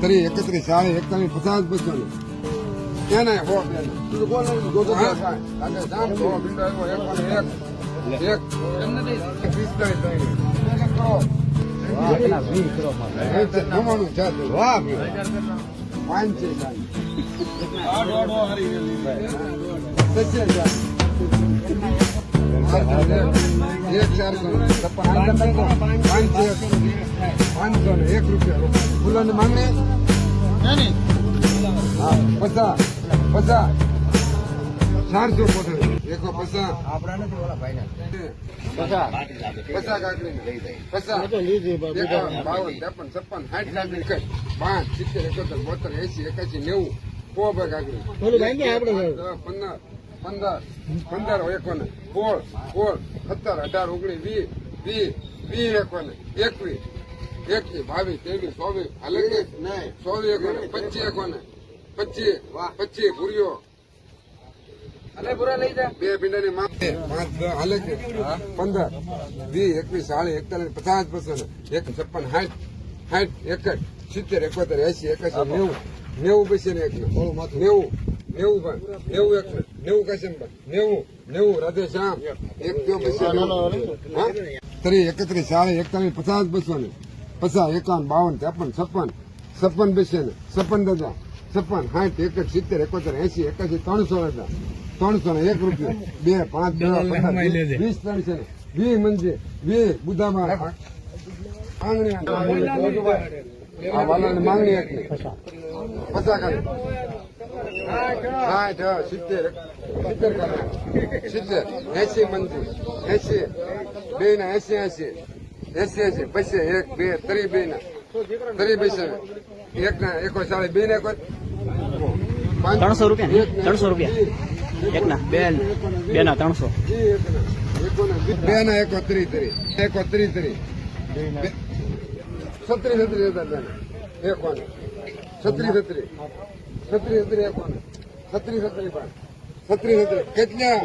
ત્રીસ એકત્રીસ ચાલીસ એકતાલીસ પચાસ ને એને નવાણું જાત. વાહ પાંચ છે. એક ચારસો પાંચસો પાંચસો એક રૂપિયા ફૂલોની માંગણી હા પચાસ પચાસ ચારસો પોટલી એકો પચાસ પચાસ કાકડી પચાસ બાવન ત્રેપન છપ્પન સાઠ કાકડી પાંચ સિત્તેર એકોતેર બોતેર એસી એકાસી નેવું કો ભાઈ પંદર પંદર. પંદર એકોને સોળ. સોળ. સત્તર. અઢાર. ઓગણીસ. વીસ. વીસ વીસ એકોને એકવીસ. એકવીસ. બાવીસ. ત્રેવીસ. ચોવીસ. હાલે નહીં. ચોવીસ એકોને પચીસ એકોને પચીસ. પચીસ. ભૂરિયો. બે ભીંડાની છે. પાંચ હાલે પંદર. વીસ. એકવીસ. સાડી એકતાલીસ. પચાસ. પસો એક છપ્પન. સાઠ. સાઠ. એકસઠ. સિત્તેર. એકોતેર. એસી એકાસી નેવું. નેવું પૈસા ને એક નેવું નેવું. ભાઈ નેવું એક નેવું કશન ભાઈ નેવું નેવું. રાધે શ્યામ એક ત્રીસ એકત્રીસ ચાલીસ એકતાલીસ પચાસ બસો ને પચાસ એકાવન બાવન ત્રેપન છપ્પન છપ્પન બસો ને છપ્પન દાદા છપ્પન સાઠ એકસઠ સિત્તેર એકોતેર એસી એકાસી ત્રણસો દાદા ત્રણસો ને એક રૂપિયા. બે પાંચ વીસ ત્રણસો ને. વી મંજે વી બુધામાં આંગણી આ વાલાની માંગણી એકની પચાસ સાઠ હા, સિત્તેર. સિત્તેર સિત્તેર. એસી મંજૂર. એસી. બે ના એસી એસી. એસી એસી. પૈસે એક બે ત્રી બે ના ત્રી પૈસે એક ના એકો ચાલીસ બે ને એકો પાંચ- ત્રણસો રૂપિયા એક ના- ત્રણસો રૂપિયા. એક ના બે બે ના ત્રણસો. બે ના એકો ત્રી ત્રી. એકો ત્રી ત્રી. બે- છત્રી છત્રી હતા બેન. એકો ને છત્રી છત્રી છત્રી છત્રી એકો ને છત્રી. કેટલા?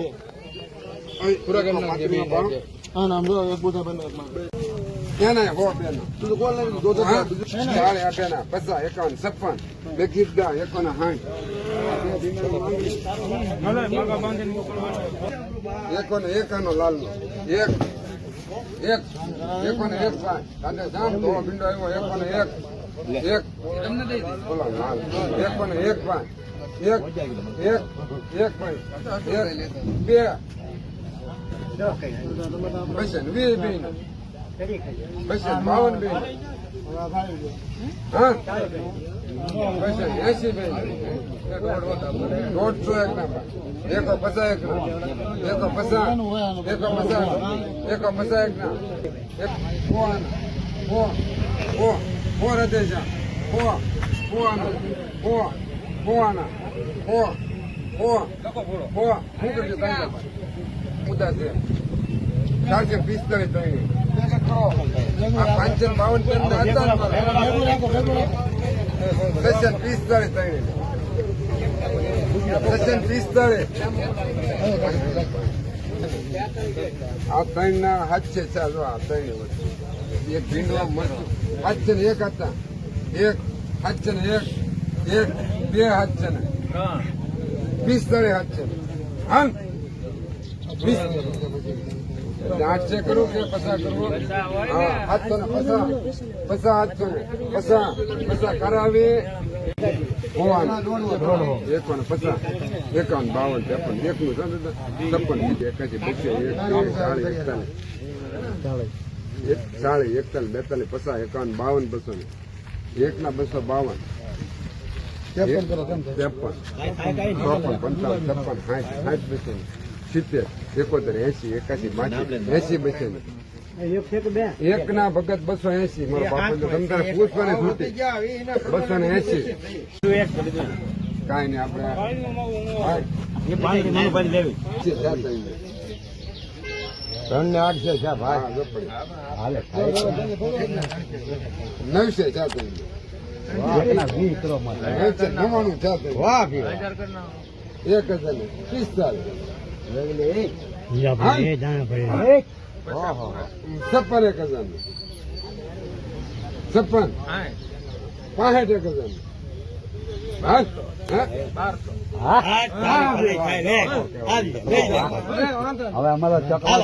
પૂરા ક્યાં ના હો બેન તું તો કોણ લાવી દોધો ચાલે આ બેન પચાસ એકાવન છપ્પન. બે ગીતા એકોને સાઠ. એકોને એકાનો લાલનો. એક. એક. એકોને એક પાંચ અને જામ ભીંડો આવ્યો એકોને એક. એક. એક પણ એક પાંચ એક એક એક પણ. એક, બે. બસ ને વીસ બે ને. બસ બાવન બે હા? બસ ને એસી બેન દોઢસો એક ના એકો પચાસ એક ના એકો પચાસ. એકો પચાસ. એકો પચાસ એક ના એક ફોન. ફોન. ફો ફો રદે છે ફો Ana. આના ફો Ana. ફો ફો ફો શું કરજો તમે મુદ્દા છે ચારસો પિસ્તાળીસ ત્રણ પાંચસો બાવન ના હતા પિસ્તાળીસ ત્રણ દર્શન પિસ્તાળીસ આ ત્રણ ના હાથ છે ચાલો આ ત્રણ એક ભીંડવા મરચું હાથ છે ને એક હતા. એક હાથ છે ને એક એક, બે હાથ છે ને. પિસ્તાળીસ હાથ છે ને હા વીસ આઠસે કરો કે પસાર કરવો? હા આઠસો ને પસા. પસા આઠસો ને. પસા પસા કરાવી. એકાવન પચાસ એકાવન, બાવન, ત્રેપન. એકનું બસો, એક બે ચાલીસ એકતાલીસ. એક ચાલીસ એકતાલીસ બેતાલીસ પચાસ એકાવન બાવન બસો ને. એક ના બસો બાવન. ત્રેપન ચોપન પંચાવન છપ્પન સાઠ સાઠ બસો સિત્તેર એકોતેર એસી એકાસી બાસી એસી બસો એક ના ભગત બસો એસી મારો બાપુ તમ તારે પૂછવાની છૂટી. બસો ને એસી કાંઈ નહીં આપણે ત્રણ ને આઠ છે સાહેબ હાલે નવશે એક હજાર પિસ્તાલીસ. છપ્પન એક હજાર છપ્પન. પાસઠ એક હજાર હવે અમારો ચકલો